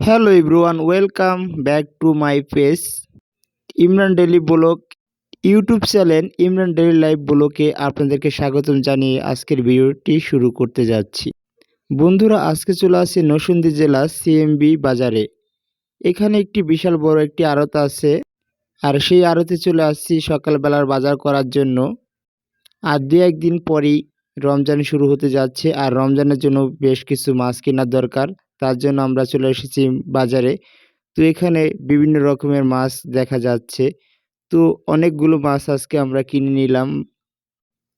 Hello ইব্রুয়ান welcome back to my page Imran daily blog YouTube channel Imran daily live ব্লগে আপনাদেরকে স্বাগতম জানিয়ে আজকের ভিডিওটি শুরু করতে যাচ্ছি। বন্ধুরা, আজকে চলে আসছে নরসিংদী জেলা সিএমবি বাজারে। এখানে একটি বিশাল বড় একটি আড়ত আছে, আর সেই আড়তে চলে আসছি সকালবেলার বাজার করার জন্য। আর দু একদিন পরেই রমজান শুরু হতে যাচ্ছে, আর রমজানের জন্য বেশ কিছু মাছ কেনার দরকার। তার জন্য আমরা চলে এসেছি বাজারে। তো এখানে বিভিন্ন রকমের মাছ দেখা যাচ্ছে। তো অনেকগুলো মাছ আজকে আমরা কিনে নিলাম।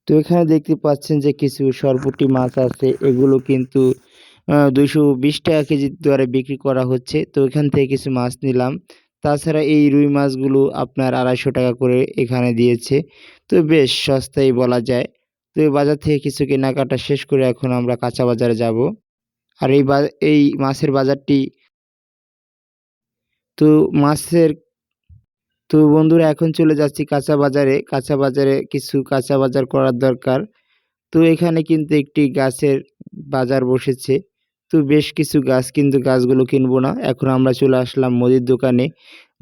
তো এখানে দেখতে পাচ্ছেন যে কিছু সরপুটি মাছ আছে। এগুলো কিন্তু দুইশো বিশ টাকা কেজির দরে বিক্রি করা হচ্ছে। তো এখান থেকে কিছু মাছ নিলাম। তাছাড়া এই রুই মাছগুলো আপনার আড়াইশো টাকা করে এখানে দিয়েছে। তো বেশ সস্তাই বলা যায়। তো বাজার থেকে কিছু কেনাকাটা শেষ করে এখন আমরা কাঁচা বাজারে যাব। আর এই এই মাছের বাজারটি তো মাছের, তো বন্ধুরা এখন চলে যাচ্ছি কাঁচা বাজারে। কাঁচা বাজারে কিছু কাঁচা বাজার করার দরকার। তো এখানে কিন্তু একটি গাছের বাজার বসেছে। তো বেশ কিছু গাছ কিন্তু গাছগুলো কিনবো না। এখন আমরা চলে আসলাম মুদির দোকানে।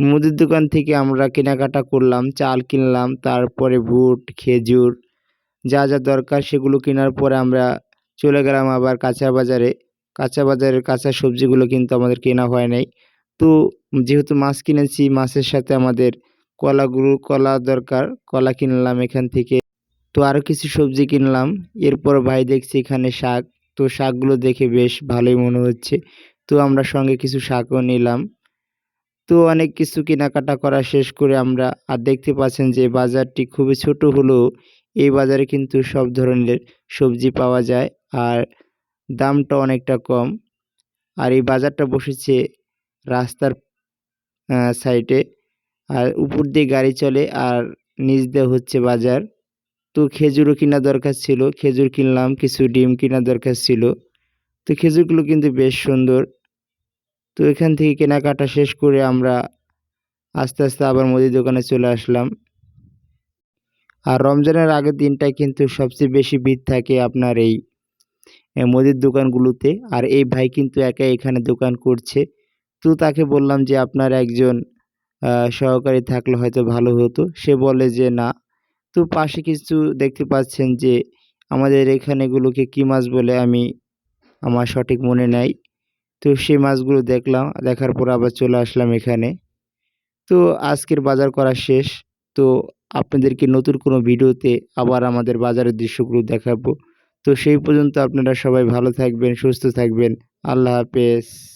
মুদির দোকান থেকে আমরা কেনাকাটা করলাম, চাল কিনলাম, তারপরে বুট, খেজুর, যা যা দরকার সেগুলো কেনার পরে আমরা চলে গেলাম আবার কাঁচা বাজারে। কাঁচা বাজারের কাঁচা সবজিগুলো কিন্তু আমাদের কেনা হয় নাই। তো যেহেতু মাছ কিনেছি, মাছের সাথে আমাদের কলাগুলো কলা দরকার, কলা কিনলাম এখান থেকে। তো আরও কিছু সবজি কিনলাম। এরপর ভাই দেখছি এখানে শাক। তো শাকগুলো দেখে বেশ ভালোই মনে হচ্ছে। তো আমরা সঙ্গে কিছু শাকও নিলাম। তো অনেক কিছু কেনাকাটা করা শেষ করে আমরা আর দেখতে পাচ্ছেন যে বাজারটি খুবই ছোট হলেও এই বাজারে কিন্তু সব ধরনের সবজি পাওয়া যায়। আর দামটা অনেকটা কম। আর এই বাজারটা বসেছে রাস্তার সাইডে আর উপর দিয়ে গাড়ি চলে আর নিচ দিয়ে হচ্ছে বাজার। তো খেজুরও কেনা দরকার ছিল। খেজুর কিনলাম, কিছু ডিম কেনার দরকার ছিল। তো খেজুরগুলো কিন্তু বেশ সুন্দর। তো এখান থেকে কেনাকাটা শেষ করে আমরা আস্তে আস্তে আবার মুদির দোকানে চলে আসলাম। আর রমজানের আগের দিনটায় কিন্তু সবচেয়ে বেশি ভিড় থাকে আপনার এই মুদির দোকানগুলোতে। আর এই ভাই কিন্তু একাই এখানে দোকান করছে। তো তাকে বললাম যে, আপনার একজন সহকারী থাকলে হয়তো ভালো হতো। সে বলে যে, না। তো পাশে কিছু দেখতে পাচ্ছেন যে, আমাদের এখানেগুলোকে কী মাছ বলে আমি, আমার সঠিক মনে নাই। তো সেই মাছগুলো দেখলাম, দেখার পর আবার চলে আসলাম এখানে। তো আজকের বাজার করা শেষ। তো আপনাদেরকে নতুন কোনো ভিডিওতে আবার আমাদের বাজারের দৃশ্যগুলো দেখাবো? তো সেই পর্যন্ত আপনারা সবাই ভালো থাকবেন সুস্থ থাকবেন। আল্লাহ হাফেজ।